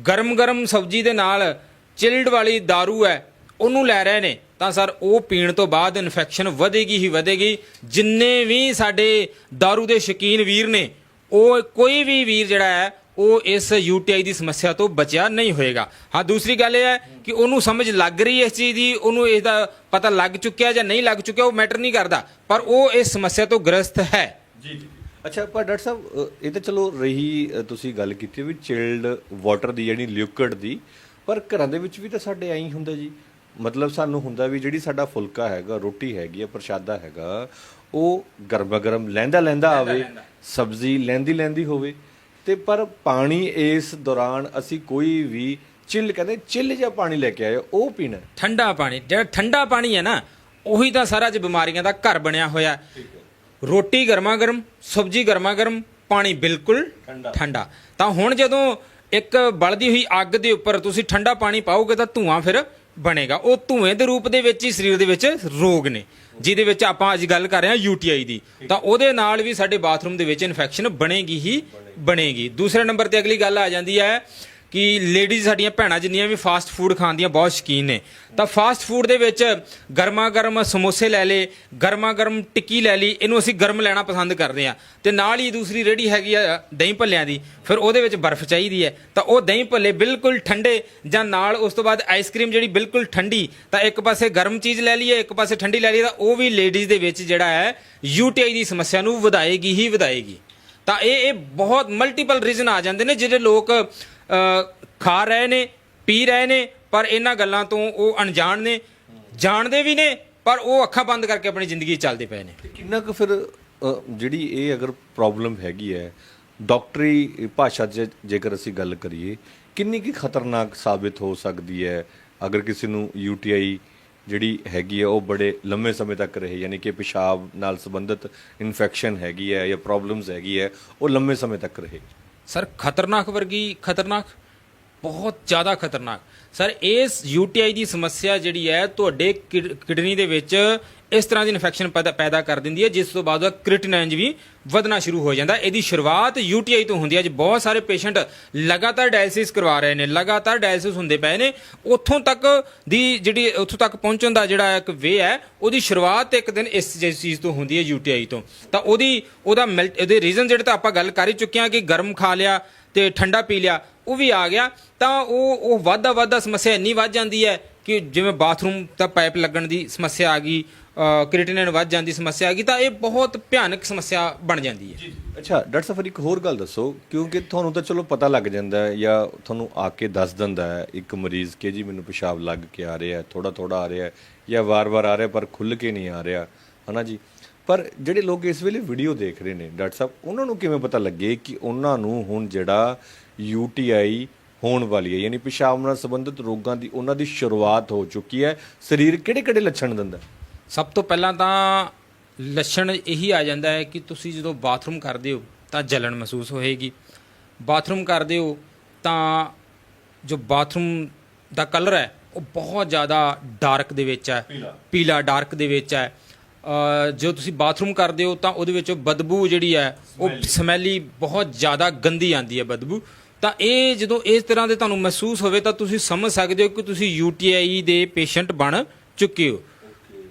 ਗਰਮ ਗਰਮ ਸਬਜ਼ੀ ਦੇ ਨਾਲ ਚਿਲਡ ਵਾਲੀ दारू ਹੈ ਉਹਨੂੰ ਲੈ ਰਹੇ ਨੇ। ਤਾਂ ਸਰ, ਉਹ ਪੀਣ ਤੋਂ ਬਾਅਦ ਇਨਫੈਕਸ਼ਨ ਵਧੇਗੀ ਹੀ ਵਧੇਗੀ। ਜਿੰਨੇ ਵੀ ਸਾਡੇ दारू ਦੇ ਸ਼ੌਕੀਨ ਵੀਰ ਨੇ, ਉਹ ਕੋਈ ਵੀ ਵੀਰ ਜਿਹੜਾ ਹੈ, ਉਹ ਇਸ ਯੂਟੀਆਈ ਦੀ ਸਮੱਸਿਆ ਤੋਂ ਬਚਿਆ ਨਹੀਂ ਹੋਏਗਾ। ਹਾਂ, ਦੂਸਰੀ ਗੱਲ ਇਹ ਹੈ ਕਿ ਉਹਨੂੰ ਸਮਝ ਲੱਗ ਰਹੀ ਹੈ ਇਸ ਚੀਜ਼ ਦੀ, ਉਹਨੂੰ ਇਹਦਾ ਪਤਾ ਲੱਗ ਚੁੱਕਿਆ ਜਾਂ ਨਹੀਂ ਲੱਗ ਚੁੱਕਿਆ, ਉਹ ਮੈਟਰ ਨਹੀਂ ਕਰਦਾ। ਪਰ ਉਹ ਇਸ ਸਮੱਸਿਆ ਤੋਂ ਗ੍ਰਸਤ ਹੈ। ਜੀ ਅੱਛਾ, ਪਰ ਡਾਕਟਰ ਸਾਹਿਬ ਇਹ ਤਾਂ ਚਲੋ ਰਹੀ ਤੁਸੀਂ ਗੱਲ ਕੀਤੀ ਵੀ ਚਿਲਡ ਵਾਟਰ ਦੀ ਜਿਹੜੀ ਲਿਕੁਇਡ ਦੀ। ਪਰ ਘਰਾਂ ਦੇ ਵਿੱਚ ਵੀ ਤਾਂ ਸਾਡੇ ਐਂ ਹੀ ਹੁੰਦਾ ਜੀ। ਮਤਲਬ ਸਾਨੂੰ ਹੁੰਦਾ ਵੀ ਜਿਹੜੀ ਸਾਡਾ ਫੁਲਕਾ ਹੈਗਾ ਰੋਟੀ ਹੈਗੀ ਆ ਪ੍ਰਸ਼ਾਦਾ ਹੈਗਾ ਉਹ ਗਰਮਾ ਗਰਮ ਲੈਂਦਾ ਲੈਂਦਾ ਆਵੇ ਸਬਜ਼ੀ ਲੈਂਦੀ ਲੈਂਦੀ ਹੋਵੇ ਤੇ ਪਰ ਪਾਣੀ ਇਸ ਦੌਰਾਨ ਅਸੀਂ ਕੋਈ ਵੀ ਚਿੱਲ ਕਹਿੰਦੇ ਚਿੱਲ ਜਿਹਾ ਪਾਣੀ ਲੈ ਕੇ ਆਏ ਉਹ ਪੀਣਾ ਠੰਡਾ ਪਾਣੀ ਜਿਹੜਾ ਠੰਡਾ ਪਾਣੀ ਹੈ ਨਾ ਉਹੀ ਤਾਂ ਸਾਰਾ ਅੱਜ ਬਿਮਾਰੀਆਂ ਦਾ ਘਰ ਬਣਿਆ ਹੋਇਆ। ਰੋਟੀ ਗਰਮਾ ਗਰਮ ਸਬਜ਼ੀ ਗਰਮਾ ਗਰਮ ਪਾਣੀ ਬਿਲਕੁਲ। ਠੰਡਾ ਤਾਂ ਹੁਣ ਜਦੋਂ ਇੱਕ ਬਲਦੀ ਹੋਈ ਅੱਗ ਦੇ ਉੱਪਰ ਤੁਸੀਂ ਠੰਡਾ ਪਾਣੀ ਪਾਓਗੇ ਤਾਂ ਧੂਆਂ ਫਿਰ ਬਣੇਗਾ। ਉਹ ਧੂਏ ਦੇ ਰੂਪ ਦੇ ਵਿੱਚ ਹੀ ਸਰੀਰ ਦੇ ਵਿੱਚ ਰੋਗ ਨੇ, ਜਿਹਦੇ ਵਿੱਚ ਆਪਾਂ ਅੱਜ ਗੱਲ ਕਰ ਰਹੇ ਹਾਂ ਯੂਟੀਆਈ ਦੀ। ਤਾਂ ਉਹਦੇ ਨਾਲ ਵੀ ਸਾਡੇ ਬਾਥਰੂਮ ਦੇ ਵਿੱਚ ਇਨਫੈਕਸ਼ਨ ਬਣੇਗੀ ਹੀ ਬਣੇਗੀ। ਦੂਸਰੇ ਨੰਬਰ ਤੇ ਅਗਲੀ ਗੱਲ ਆ ਜਾਂਦੀ ਹੈ ਕਿ ਲੇਡੀਜ਼ ਸਾਡੀਆਂ ਭੈਣਾਂ ਜਿੰਨੀਆਂ ਵੀ ਫਾਸਟ ਫੂਡ ਖਾਣ ਦੀਆਂ ਬਹੁਤ ਸ਼ੌਕੀਨ ਨੇ। ਤਾਂ ਫਾਸਟ ਫੂਡ ਦੇ ਵਿੱਚ ਗਰਮਾ ਗਰਮ ਸਮੋਸੇ ਲੈ ਲੇ ਗਰਮਾ ਗਰਮ ਟਿੱਕੀ ਲੈ ਲਈ, ਇਹਨੂੰ ਅਸੀਂ ਗਰਮ ਲੈਣਾ ਪਸੰਦ ਕਰਦੇ ਆ ਤੇ ਨਾਲ ਹੀ ਦੂਸਰੀ ਰੇੜੀ ਹੈਗੀ ਆ ਦਹੀਂ ਭੱਲਿਆਂ ਦੀ, ਫਿਰ ਉਹਦੇ ਵਿੱਚ ਬਰਫ਼ ਚਾਹੀਦੀ ਹੈ। ਤਾਂ ਉਹ ਦਹੀਂ ਭੱਲੇ ਬਿਲਕੁਲ ਠੰਡੇ, ਜਾਂ ਨਾਲ ਉਸ ਤੋਂ ਬਾਅਦ ਆਈਸਕ੍ਰੀਮ ਜਿਹੜੀ ਬਿਲਕੁਲ ਠੰਡੀ, ਤਾਂ ਇੱਕ ਪਾਸੇ ਗਰਮ ਚੀਜ਼ ਲੈ ਲਈਏ, ਇੱਕ ਪਾਸੇ ਠੰਡੀ ਲੈ ਲਈਏ, ਤਾਂ ਉਹ ਵੀ ਲੇਡੀਜ਼ ਦੇ ਵਿੱਚ ਜਿਹੜਾ ਹੈ ਯੂਟੀਆਈ ਦੀ ਸਮੱਸਿਆ ਨੂੰ ਵਧਾਏਗੀ, ਹੀ ਵਧਾਏਗੀ। ਤਾਂ ਇਹ ਇਹ ਬਹੁਤ ਮਲਟੀਪਲ ਰੀਜ਼ਨ ਆ ਜਾਂਦੇ ਨੇ, ਜਿਹੜੇ ਲੋਕ ਖਾ ਰਹੇ ਨੇ, ਪੀ ਰਹੇ ਨੇ, ਪਰ ਇਹਨਾਂ ਗੱਲਾਂ ਤੋਂ ਉਹ ਅਣਜਾਣ ਨੇ। ਜਾਣਦੇ ਵੀ ਨੇ, ਪਰ ਉਹ ਅੱਖਾਂ ਬੰਦ ਕਰਕੇ ਆਪਣੀ ਜ਼ਿੰਦਗੀ 'ਚ ਚੱਲਦੇ ਪਏ ਨੇ। ਕਿੰਨਾ ਕੁ ਫਿਰ ਜਿਹੜੀ ਇਹ ਅਗਰ ਪ੍ਰੋਬਲਮ ਹੈਗੀ ਹੈ ਡਾਕਟਰੀ ਭਾਸ਼ਾ 'ਚ ਜੇਕਰ ਅਸੀਂ ਗੱਲ ਕਰੀਏ, ਕਿੰਨੀ ਕੀ ਖਤਰਨਾਕ ਸਾਬਿਤ ਹੋ ਸਕਦੀ ਹੈ? ਅਗਰ ਕਿਸੇ ਨੂੰ ਯੂਟੀਆਈ ਜਿਹੜੀ ਹੈਗੀ ਹੈ, ਉਹ ਬੜੇ ਲੰਮੇ ਸਮੇਂ ਤੱਕ ਰਹੇ, ਯਾਨੀ ਕਿ ਪਿਸ਼ਾਬ ਨਾਲ ਸੰਬੰਧਿਤ ਇਨਫੈਕਸ਼ਨ ਹੈਗੀ ਹੈ ਜਾਂ ਪ੍ਰੋਬਲਮਸ ਹੈਗੀ ਹੈ, ਉਹ ਲੰਮੇ ਸਮੇਂ ਤੱਕ ਰਹੇ। ਸਰ ਖਤਰਨਾਕ ਵਰਗੀ ਖਤਰਨਾਕ ਬਹੁਤ ਜ਼ਿਆਦਾ ਖਤਰਨਾਕ। ਸਰ, ਇਸ ਯੂਟੀਆਈ ਦੀ ਸਮੱਸਿਆ ਜਿਹੜੀ ਹੈ, ਤੁਹਾਡੇ ਕਿਡ- ਕਿਡਨੀ ਦੇ ਵਿੱਚ ਇਸ ਤਰ੍ਹਾਂ ਦੀ ਇਨਫੈਕਸ਼ਨ ਪੈਦਾ ਪੈਦਾ ਕਰ ਦਿੰਦੀ ਹੈ, ਜਿਸ ਤੋਂ ਬਾਅਦ ਉਹਦਾ ਕ੍ਰਿਟਿਨਾਈਨ ਵੀ ਵਧਣਾ ਸ਼ੁਰੂ ਹੋ ਜਾਂਦਾ। ਇਹਦੀ ਸ਼ੁਰੂਆਤ ਯੂਟੀਆਈ ਤੋਂ ਹੁੰਦੀ ਹੈ। ਅੱਜ ਬਹੁਤ ਸਾਰੇ ਪੇਸ਼ੈਂਟ ਲਗਾਤਾਰ ਡਾਇਲਿਸਿਸ ਕਰਵਾ ਰਹੇ ਨੇ, ਲਗਾਤਾਰ ਡਾਇਲਿਸਿਸ ਹੁੰਦੇ ਪਏ ਨੇ। ਉੱਥੋਂ ਤੱਕ ਦੀ ਜਿਹੜੀ, ਉੱਥੋਂ ਤੱਕ ਪਹੁੰਚਣ ਦਾ ਜਿਹੜਾ ਇੱਕ ਵੇ ਹੈ, ਉਹਦੀ ਸ਼ੁਰੂਆਤ ਇੱਕ ਦਿਨ ਇਸ ਜਿਸ ਚੀਜ਼ ਤੋਂ ਹੁੰਦੀ ਹੈ ਯੂਟੀਆਈ ਤੋਂ। ਤਾਂ ਉਹਦੀ, ਉਹਦਾ ਮਿਲ- ਉਹਦੇ ਰੀਜ਼ਨ ਜਿਹੜੇ ਤਾਂ ਆਪਾਂ ਗੱਲ ਕਰ ਹੀ ਚੁੱਕੇ ਹਾਂ ਕਿ ਗਰਮ ਖਾ ਲਿਆ ਤੇ ਠੰਡਾ ਪੀ ਲਿਆ। ਉਹ ਵੀ ਆ ਗਿਆ, ਤਾਂ ਉਹ ਉਹ ਵਾਧਾ ਵਾਧਾ ਸਮੱਸਿਆ ਇੰਨੀ ਵੱਧ ਜਾਂਦੀ ਹੈ ਕਿ ਜਿਵੇਂ ਬਾਥਰੂਮ ਦਾ ਪਾਈਪ ਲੱਗਣ ਦੀ ਸਮੱਸਿਆ ਆ ਗਈ ਕ੍ਰੀਟਿਨਿਨ ਵੱਧ ਜਾਂਦੀ ਸਮੱਸਿਆ ਆ ਗਈ, ਤਾਂ ਇਹ ਬਹੁਤ ਭਿਆਨਕ ਸਮੱਸਿਆ ਬਣ ਜਾਂਦੀ ਹੈ। ਅੱਛਾ, ਡਾਕਟਰ ਸਾਹਿਬ ਫਿਰ ਇੱਕ ਹੋਰ ਗੱਲ ਦੱਸੋ, ਕਿਉਂਕਿ ਤੁਹਾਨੂੰ ਤਾਂ ਚਲੋ ਪਤਾ ਲੱਗ ਜਾਂਦਾ ਹੈ ਜਾਂ ਤੁਹਾਨੂੰ ਆ ਕੇ ਦੱਸ ਦਿੰਦਾ ਹੈ, ਇੱਕ ਮਰੀਜ਼ ਕਿ ਜੀ ਮੈਨੂੰ ਪਿਸ਼ਾਬ ਲੱਗ ਕੇ ਆ ਰਿਹਾ ਥੋੜਾ ਥੋੜਾ ਆ ਰਿਹਾ ਜਾਂ ਵਾਰ-ਵਾਰ ਆ ਰਿਹਾ ਪਰ ਖੁੱਲ ਕੇ ਨਹੀਂ ਆ ਰਿਹਾ, ਹਨਾ ਜੀ? ਪਰ ਜਿਹੜੇ ਲੋਕ ਇਸ ਵੇਲੇ ਵੀਡੀਓ ਦੇਖ ਰਹੇ ਨੇ, ਡਾਕਟਰ ਸਾਹਿਬ, ਉਹਨਾਂ ਨੂੰ ਕਿਵੇਂ ਪਤਾ ਲੱਗੇ ਕਿ ਉਹਨਾਂ ਨੂੰ ਹੁਣ ਜਿਹੜਾ UTI ਹੋਣ ਵਾਲੀ ਹੈ। ਯਾਨੀ ਪਿਸ਼ਾਬ ਨਾਲ ਸੰਬੰਧਿਤ ਰੋਗਾਂ ਦੀ ਉਹਨਾਂ ਦੀ ਸ਼ੁਰੂਆਤ ਹੋ ਚੁੱਕੀ ਹੈ। ਸਰੀਰ ਕਿਹੜੇ-ਕਿਹੜੇ ਲੱਛਣ ਦਿੰਦਾ? ਸਭ ਤੋਂ ਪਹਿਲਾਂ ਤਾਂ ਲੱਛਣ ਇਹੀ ਆ ਜਾਂਦਾ ਹੈ ਕਿ ਤੁਸੀਂ ਜਦੋਂ ਬਾਥਰੂਮ ਕਰਦੇ ਹੋ ਤਾਂ ਜਲਨ ਮਹਿਸੂਸ ਹੋਏਗੀ। ਬਾਥਰੂਮ ਕਰਦੇ ਹੋ ਤਾਂ ਜੋ ਬਾਥਰੂਮ ਦਾ ਕਲਰ ਹੈ ਉਹ ਬਹੁਤ ਜ਼ਿਆਦਾ ਡਾਰਕ ਦੇ ਵਿੱਚ ਹੈ। ਪੀਲਾ। ਡਾਰਕ ਦੇ ਵਿੱਚ ਹੈ। ਜੋ ਤੁਸੀਂ ਬਾਥਰੂਮ ਕਰਦੇ ਹੋ ਤਾਂ ਉਹਦੇ ਵਿੱਚੋਂ ਬਦਬੂ ਜਿਹੜੀ ਹੈ ਉਹ ਸਮੈਲੀ ਬਹੁਤ ਜ਼ਿਆਦਾ ਗੰਦੀ ਆਉਂਦੀ ਹੈ ਬਦਬੂ। ਤਾਂ ਇਹ ਜਦੋਂ ਇਸ ਤਰ੍ਹਾਂ ਦੇ ਤੁਹਾਨੂੰ ਮਹਿਸੂਸ ਹੋਵੇ ਤਾਂ ਤੁਸੀਂ ਸਮਝ ਸਕਦੇ ਹੋ ਕਿ ਤੁਸੀਂ UTI ਦੇ ਪੇਸ਼ੈਂਟ ਬਣ ਚੁੱਕੇ ਹੋ।